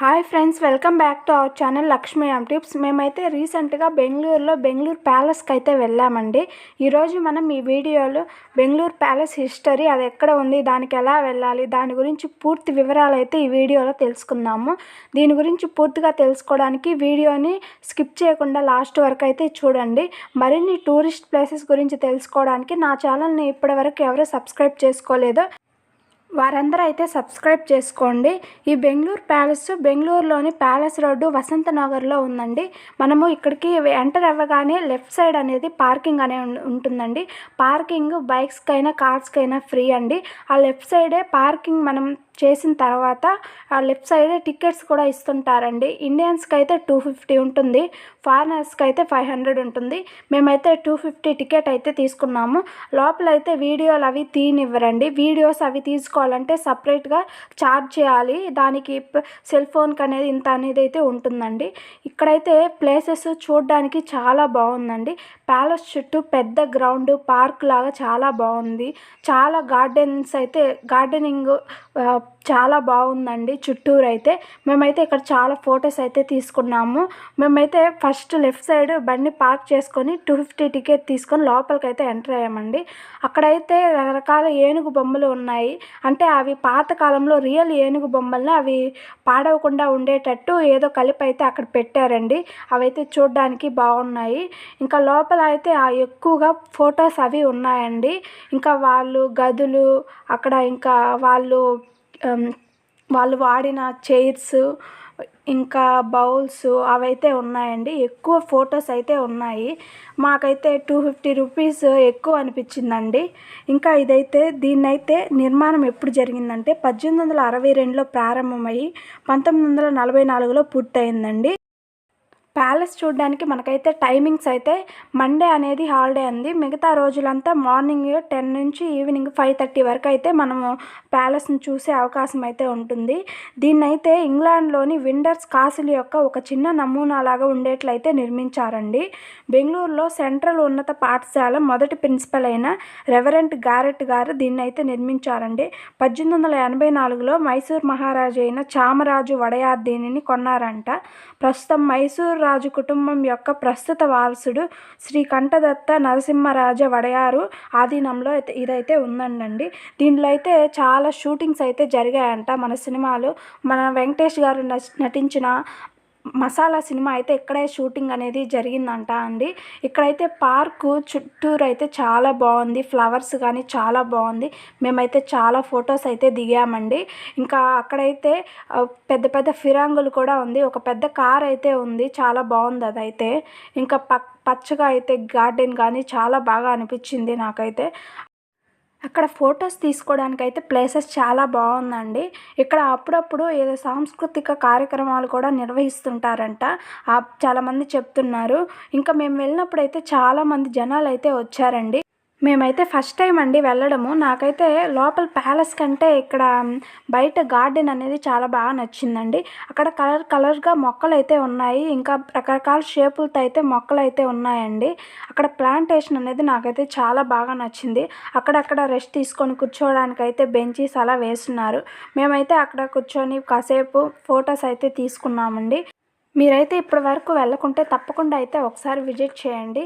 Hi friends welcome back to our channel Lakshmi yam tips మేమైతే రీసెంట్గా బెంగళూరులో బెంగళూరు ప్యాలెస్కి అయితే వెళ్ళామండి. ఈరోజు మనం ఈ వీడియోలో బెంగళూరు ప్యాలెస్ హిస్టరీ అది ఎక్కడ ఉంది దానికి ఎలా వెళ్ళాలి దాని గురించి పూర్తి వివరాలు అయితే ఈ వీడియోలో తెలుసుకుందాము. దీని గురించి పూర్తిగా తెలుసుకోవడానికి వీడియోని స్కిప్ చేయకుండా లాస్ట్ వరకు అయితే చూడండి. మరిన్ని టూరిస్ట్ ప్లేసెస్ గురించి తెలుసుకోవడానికి నా ఛానల్ని ఇప్పటివరకు ఎవరు సబ్స్క్రైబ్ చేసుకోలేదో. వారందరూ అయితే సబ్స్క్రైబ్ చేసుకోండి. ఈ బెంగళూరు ప్యాలెస్ బెంగళూరులోని ప్యాలెస్ రోడ్డు వసంత నగర్లో ఉందండి. మనము ఇక్కడికి ఎంటర్ అవ్వగానే లెఫ్ట్ సైడ్ అనేది పార్కింగ్ అనే ఉంటుందండి. పార్కింగ్ బైక్స్కైనా కార్స్కైనా ఫ్రీ అండి. ఆ లెఫ్ట్ సైడే పార్కింగ్ మనం చేసిన తర్వాత ఆ లెఫ్ట్ సైడ్ టికెట్స్ కూడా ఇస్తుంటారండి. ఇండియన్స్కి అయితే టూ ఫిఫ్టీ ఉంటుంది. ఫారినర్స్కి అయితే ఫైవ్ హండ్రెడ్ ఉంటుంది. మేమైతే టూ ఫిఫ్టీ టికెట్ అయితే తీసుకున్నాము. లోపల అయితే వీడియోలు అవి తీనివ్వరండి వీడియోస్ అవి తీసుకోవాలంటే సపరేట్గా ఛార్జ్ చేయాలి. దానికి సెల్ ఫోన్కి అనేది ఇంత అనేది అయితే ఉంటుందండి. ఇక్కడైతే ప్లేసెస్ చూడడానికి చాలా బాగుందండి. ప్యాలెస్ చుట్టూ పెద్ద గ్రౌండ్ పార్క్ లాగా చాలా బాగుంది. చాలా గార్డెన్స్ అయితే గార్డెనింగ్ చాలా బాగుందండి చుట్టూరు అయితే. మేమైతే ఇక్కడ చాలా ఫొటోస్ అయితే తీసుకున్నాము. మేమైతే ఫస్ట్ లెఫ్ట్ సైడ్ బండి పార్క్ చేసుకొని టూ ఫిఫ్టీ టికెట్ తీసుకొని లోపలికి అయితే ఎంటర్ అయ్యామండి. అక్కడైతే రకరకాల ఏనుగు బొమ్మలు ఉన్నాయి. అంటే అవి పాతకాలంలో రియల్ ఏనుగు బొమ్మల్ని అవి పాడవకుండా ఉండేటట్టు ఏదో కలిపి అయితే అక్కడ పెట్టారండి. అవైతే చూడడానికి బాగున్నాయి. ఇంకా లోపల అయితే ఎక్కువగా ఫొటోస్ అవి ఉన్నాయండి. ఇంకా వాళ్ళు గదులు అక్కడ ఇంకా వాళ్ళు Um, వాళ్ళు వాడిన చైర్స్ ఇంకా బౌల్స్ అవైతే ఉన్నాయండి. ఎక్కువ ఫొటోస్ అయితే ఉన్నాయి. మాకైతే టూ ఫిఫ్టీ రూపీస్ ఎక్కువ అనిపించిందండి. ఇంకా ఇదైతే దీన్నైతే నిర్మాణం ఎప్పుడు జరిగిందంటే పద్దెనిమిది వందల అరవై రెండులో ప్రారంభమయ్యి పంతొమ్మిది వందల నలభై నాలుగులో పూర్తయిందండి. ప్యాలెస్ చూడడానికి మనకైతే టైమింగ్స్ అయితే మండే అనేది హాలిడే అంది. మిగతా రోజులంతా మార్నింగ్ టెన్ నుంచి ఈవినింగ్ ఫైవ్ థర్టీ వరకు అయితే మనము ప్యాలెస్ని చూసే అవకాశం అయితే ఉంటుంది. దీన్నైతే ఇంగ్లాండ్లోని విండర్స్ కాసిల్ యొక్క ఒక చిన్న నమూనా లాగా ఉండేట్లయితే నిర్మించారండి. బెంగళూరులో సెంట్రల్ ఉన్నత పాఠశాల మొదటి ప్రిన్సిపల్ అయిన రెవరెంట్ గారెట్ గారు దీన్నైతే నిర్మించారండి. పద్దెనిమిది వందల ఎనభై నాలుగులో మైసూర్ మహారాజు అయిన చామరాజు వడయార్ దీనిని కొన్నారంట. ప్రస్తుతం మైసూర్ రాజు కుటుంబం యొక్క ప్రస్తుత వారసుడు శ్రీ కంఠదత్త నరసింహరాజ వడయారు ఆధీనంలో అయితే ఇదైతే ఉందండి దీంట్లో అయితే చాలా షూటింగ్స్ అయితే జరిగాయంట మన సినిమాలు. మన వెంకటేష్ గారు నటించిన మసాలా సినిమా అయితే ఇక్కడే షూటింగ్ అనేది జరిగిందంట అండి. ఇక్కడైతే పార్కు చుట్టూరు అయితే చాలా బాగుంది. ఫ్లవర్స్ కానీ చాలా బాగుంది. మేమైతే చాలా ఫొటోస్ అయితే దిగామండి. ఇంకా అక్కడైతే పెద్ద పెద్ద ఫిరాంగులు కూడా ఉంది. ఒక పెద్ద కార్ అయితే ఉంది. చాలా బాగుంది అదైతే. ఇంకా పక్ పచ్చగా అయితే గార్డెన్ కానీ చాలా బాగా అనిపించింది నాకైతే. అక్కడ ఫొటోస్ తీసుకోవడానికి అయితే ప్లేసెస్ చాలా బాగుందండి. ఇక్కడ అప్పుడప్పుడు ఏదో సాంస్కృతిక కార్యక్రమాలు కూడా నిర్వహిస్తుంటారంట. చాలామంది చెప్తున్నారు. ఇంకా మేము వెళ్ళినప్పుడు అయితే చాలామంది జనాలు అయితే వచ్చారండి. మేమైతే ఫస్ట్ టైం అండి వెళ్ళడము. నాకైతే లోపల ప్యాలెస్ కంటే ఇక్కడ బయట గార్డెన్ అనేది చాలా బాగా నచ్చిందండి. అక్కడ కలర్ కలర్గా మొక్కలు అయితే ఉన్నాయి. ఇంకా రకరకాల షేపులతో అయితే మొక్కలు అయితే ఉన్నాయండి. అక్కడ ప్లాంటేషన్ అనేది నాకైతే చాలా బాగా నచ్చింది. అక్కడక్కడ రెస్ట్ తీసుకొని కూర్చోవడానికి అయితే బెంచీస్ అలా వేస్తున్నారు. మేమైతే అక్కడ కూర్చొని కాసేపు ఫొటోస్ అయితే తీసుకున్నామండి. మీరైతే ఇప్పటి వరకు వెళ్ళకుంటే తప్పకుండా అయితే ఒకసారి విజిట్ చేయండి.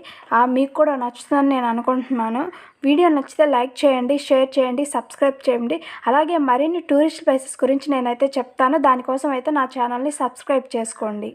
మీకు కూడా నచ్చుతుందని నేను అనుకుంటున్నాను. వీడియో నచ్చితే లైక్ చేయండి షేర్ చేయండి సబ్స్క్రైబ్ చేయండి. అలాగే మరిన్ని టూరిస్ట్ ప్లేసెస్ గురించి నేనైతే చెప్తాను. దానికోసం అయితే నా ఛానల్ని సబ్స్క్రైబ్ చేసుకోండి.